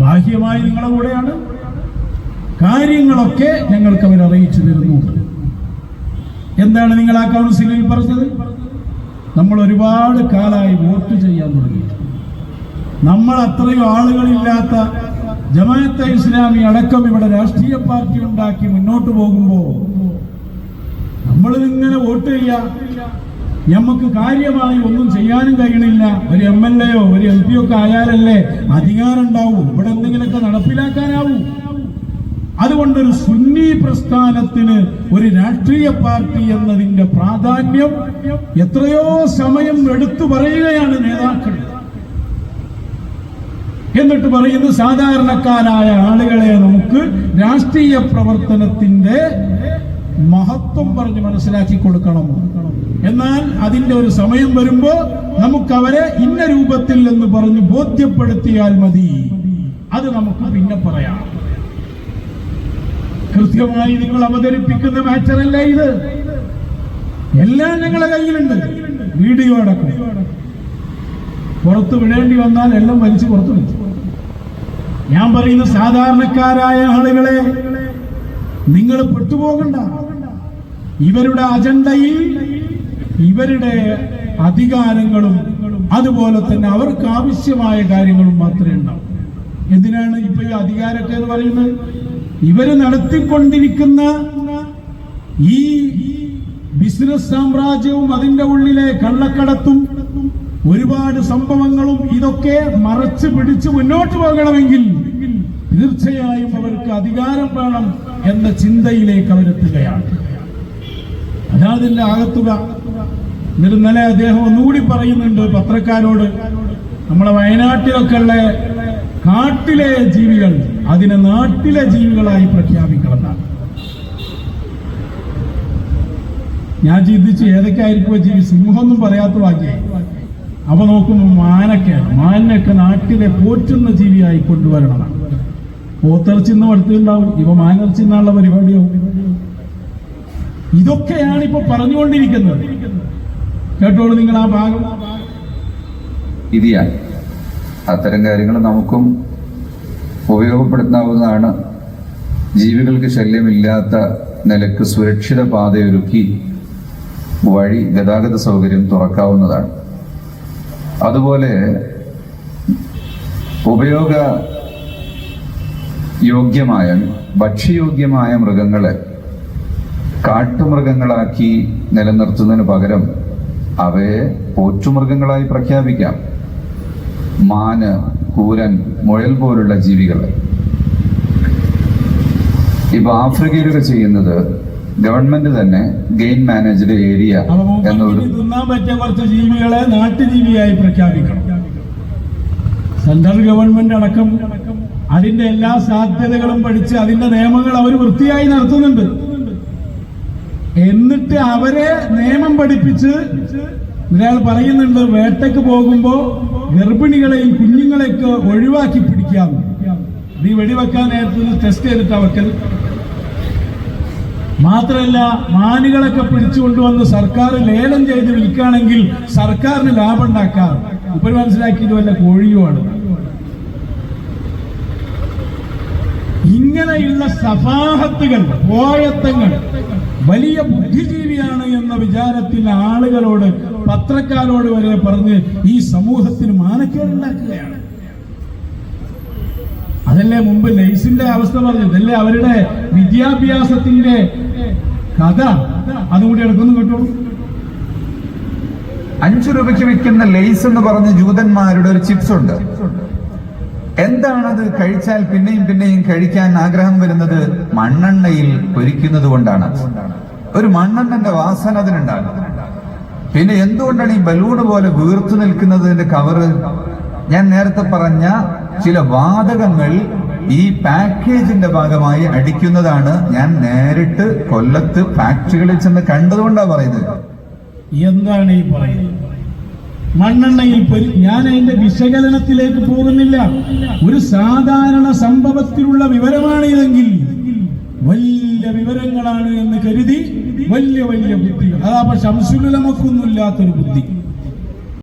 ബാഹ്യമായി നിങ്ങളുടെ കൂടെയാണ്. കാര്യങ്ങളൊക്കെ ഞങ്ങൾക്ക് അവർ അറിയിച്ചു തരുന്നു. എന്താണ് നിങ്ങൾ ആ കൗൺസിലിൽ പറഞ്ഞത്? നമ്മൾ ഒരുപാട് കാലമായി വോട്ട് ചെയ്യാൻ തുടങ്ങി. നമ്മൾ അത്രയും ആളുകളില്ലാത്ത ജമാഅത്തെ ഇസ്ലാമി അടക്കം ഇവിടെ രാഷ്ട്രീയ പാർട്ടി ഉണ്ടാക്കി മുന്നോട്ട് പോകുമ്പോൾ നമ്മൾ ഇങ്ങനെ വോട്ട് ചെയ്യാം. നമുക്ക് കാര്യമായി ഒന്നും ചെയ്യാനും കഴിയണില്ല. ഒരു എം എൽ എയോ ഒരു എം പി ഒക്കെ ആയാലല്ലേ അധികാരം ഉണ്ടാവും ഇവിടെ എന്തെങ്കിലുമൊക്കെ നടപ്പിലാക്കാനാവൂ. അതുകൊണ്ടൊരു സുന്നി പ്രസ്ഥാനത്തിന് ഒരു രാഷ്ട്രീയ പാർട്ടി എന്നതിന്റെ പ്രാധാന്യം എത്രയോ സമയം എടുത്തു പറയുകയാണ് നേതാക്കൾ. എന്നിട്ട് പറയുന്നു സാധാരണക്കാരായ ആളുകളെ നമുക്ക് രാഷ്ട്രീയ പ്രവർത്തനത്തിന്റെ മഹത്വം പറഞ്ഞ് മനസ്സിലാക്കി കൊടുക്കണം. എന്നാൽ അതിന്റെ ഒരു സമയം വരുമ്പോ നമുക്ക് അവരെ ഇന്ന രൂപത്തിൽ എന്ന് പറഞ്ഞ് ബോധ്യപ്പെടുത്തിയാൽ മതി. അത് നമുക്ക് പിന്നെ പറയാം. കൃത്യമായി നിങ്ങൾ അവതരിപ്പിക്കുന്ന മാറ്ററല്ല ഇത്. എല്ലാം ഞങ്ങളുടെ കയ്യിലുണ്ട്. വീഡിയോ അടക്കം. പുറത്ത് വിടേണ്ടി വന്നാൽ എല്ലാം വലിച്ചു പുറത്തു വിളിച്ചു ഞാൻ പറയുന്ന സാധാരണക്കാരായ ആളുകളെ നിങ്ങൾ പെട്ടുപോകണ്ട. ഇവരുടെ അജണ്ടയിൽ ഇവരുടെ അധികാരങ്ങളും അതുപോലെ തന്നെ അവർക്ക് ആവശ്യമായ കാര്യങ്ങളും മാത്രമേ ഉണ്ടാവും. എന്തിനാണ് ഇപ്പൊ ഈ അധികാരത്തെ എന്ന് പറയുന്നത്? ഇവർ നടത്തിക്കൊണ്ടിരിക്കുന്ന ഈ ബിസിനസ് സാമ്രാജ്യവും അതിന്റെ ഉള്ളിലെ കള്ളക്കടത്തും ഒരുപാട് സംഭവങ്ങളും ഇതൊക്കെ മറച്ചു പിടിച്ച് മുന്നോട്ട് പോകണമെങ്കിൽ തീർച്ചയായും അവർക്ക് അധികാരം വേണം എന്ന ചിന്തയിലേക്ക് അവരെത്തുകയാണ്. ഇതിന്റെ ആകത്തുക. എന്നിട്ട് അദ്ദേഹം ഒന്നുകൂടി പറയുന്നുണ്ട് പത്രക്കാരോട്. നമ്മളെ വയനാട്ടിലൊക്കെ ഉള്ള കാട്ടിലെ ജീവികൾ അതിനെ നാട്ടിലെ ജീവികളായി പ്രഖ്യാപിക്കണമെന്നാണ്. ഞാൻ ചിന്തിച്ചു ഏതൊക്കെ ആയിരിക്കും ജീവി സിംഹമൊന്നും പറയാത്ത വാക്യായി അപ്പൊ നോക്കുമ്പോൾ മാനൊക്കെയാണ് മാനൊക്കെ നാട്ടിലെ പോറ്റുന്ന ജീവിയായി കൊണ്ടുവരണമെന്നാണ് പോത്തിറച്ചിന്ന് അടുത്തുണ്ടാവും ഇവ മാനിറച്ചിന്നുള്ള പരിപാടിയാവും ഇതൊക്കെയാണ് ഇപ്പൊ പറഞ്ഞുകൊണ്ടിരിക്കുന്നത്. കേട്ടോളൂ നിങ്ങൾ ആ ഭാഗം. ഇതിയാണ് അത്തരം കാര്യങ്ങൾ നമുക്കും ഉപയോഗപ്പെടുത്താവുന്നതാണ്. ജീവികൾക്ക് ശല്യമില്ലാത്ത നിലയ്ക്ക് സുരക്ഷിത പാതയൊരുക്കി വഴി ഗതാഗത സൗകര്യം തുറക്കാവുന്നതാണ്. അതുപോലെ ഉപയോഗ യോഗ്യമായ ഭക്ഷ്യയോഗ്യമായ മൃഗങ്ങളെ കാട്ടുമൃഗങ്ങളാക്കി നിലനിർത്തുന്നതിന് പകരം അവയെ പോറ്റുമൃഗങ്ങളായി പ്രഖ്യാപിക്കാം. മാന് കൂരൻ മുയൽ പോലുള്ള ജീവികൾ ഇപ്പൊ ആഫ്രിക്കയിലൊക്കെ ചെയ്യുന്നത് ഗവൺമെന്റ് തന്നെ ഗെയിൻ മാനേജ്ഡ് ഏരിയ എന്നൊരു തിന്നാൻ പറ്റിയ കുറച്ച് ജീവികളെ നാട്ടുജീവിയായി പ്രഖ്യാപിക്കണം. സെൻട്രൽ ഗവൺമെന്റ് അടക്കം അതിന്റെ എല്ലാ സാധ്യതകളും പഠിച്ച് അതിന്റെ നിയമങ്ങൾ അവർ വൃത്തിയായി നടത്തുന്നുണ്ട്. എന്നിട്ട് അവരെ നിയമം പഠിപ്പിച്ച് ഒരാൾ പറയുന്നുണ്ട് വേട്ടയ്ക്ക് പോകുമ്പോ ഗർഭിണികളെയും കുഞ്ഞുങ്ങളെയൊക്കെ ഒഴിവാക്കി പിടിക്കാം. നീ വെടിവെക്കാൻ നേരത്തെ ടെസ്റ്റ് ചെയ്തിട്ടാ വെക്കൽ മാത്രമല്ല മാനുകളൊക്കെ പിടിച്ചുകൊണ്ടുവന്ന് സർക്കാർ ലേലം ചെയ്ത് വിൽക്കുകയാണെങ്കിൽ സർക്കാരിന് ലാഭം ഉണ്ടാക്കാം. ഇപ്പോൾ മനസ്സിലാക്കിയത് വല്ല കോഴിയുമാണ് ഇങ്ങനെയുള്ള സഫാഹത്തുകൾ പോയത്തങ്ങൾ വലിയ ബുദ്ധിജീവിയാണ് എന്ന വിചാരത്തിൽ ആളുകളോട് പത്രക്കാരോട് വരെ പറഞ്ഞ് ഈ സമൂഹത്തിന് മാനക്കേടുണ്ടാക്കുകയാണ് അതല്ലേ മുമ്പ് ലെയ്സിന്റെ അവസ്ഥ പറഞ്ഞത്? അല്ലേ അവരുടെ വിദ്യാഭ്യാസത്തിന്റെ കഥ? അതുകൂടി എടുക്കുന്നു കേട്ടോ അഞ്ചു രൂപയ്ക്ക് വിൽക്കുന്ന ലെയ്സ് എന്ന് പറഞ്ഞ ജൂതന്മാരുടെ ഒരു ചിപ്സ് ഉണ്ട്. എന്താണത്? കഴിച്ചാൽ പിന്നെയും പിന്നെയും കഴിക്കാൻ ആഗ്രഹം വരുന്നത് മണ്ണെണ്ണയിൽ പൊരിക്കുന്നത് കൊണ്ടാണ് ഒരു മണ്ണെണ്ണന്റെ വാസന അതിനുണ്ടാകും. പിന്നെ എന്തുകൊണ്ടാണ് ഈ ബലൂണ് പോലെ വീർത്തു നിൽക്കുന്നതിന്റെ കവറ് ഞാൻ നേരത്തെ പറഞ്ഞ ചില വാതകങ്ങൾ ഈ പാക്കേജിന്റെ ഭാഗമായി അടിക്കുന്നതാണ്. ഞാൻ നേരിട്ട് കൊല്ലത്ത് ഫാക്ടറികളിൽ ചെന്ന് കണ്ടതുകൊണ്ടാണ് പറയുന്നത്. എന്താണ് ഈ പറയുന്നത്? മണ്ണെണ്ണയിൽ ഞാൻ അതിന്റെ വിശകലനത്തിലേക്ക് പോകുന്നില്ല. ഒരു സാധാരണ സംഭവത്തിലുള്ള വിവരമാണ് ഇതെങ്കിൽ വലിയ വിവരങ്ങളാണ് എന്ന് കരുതി വലിയ വലിയ ബുദ്ധി അതാ പക്ഷെ ശംസുലമക്കൊന്നുമില്ലാത്തൊരു ബുദ്ധി.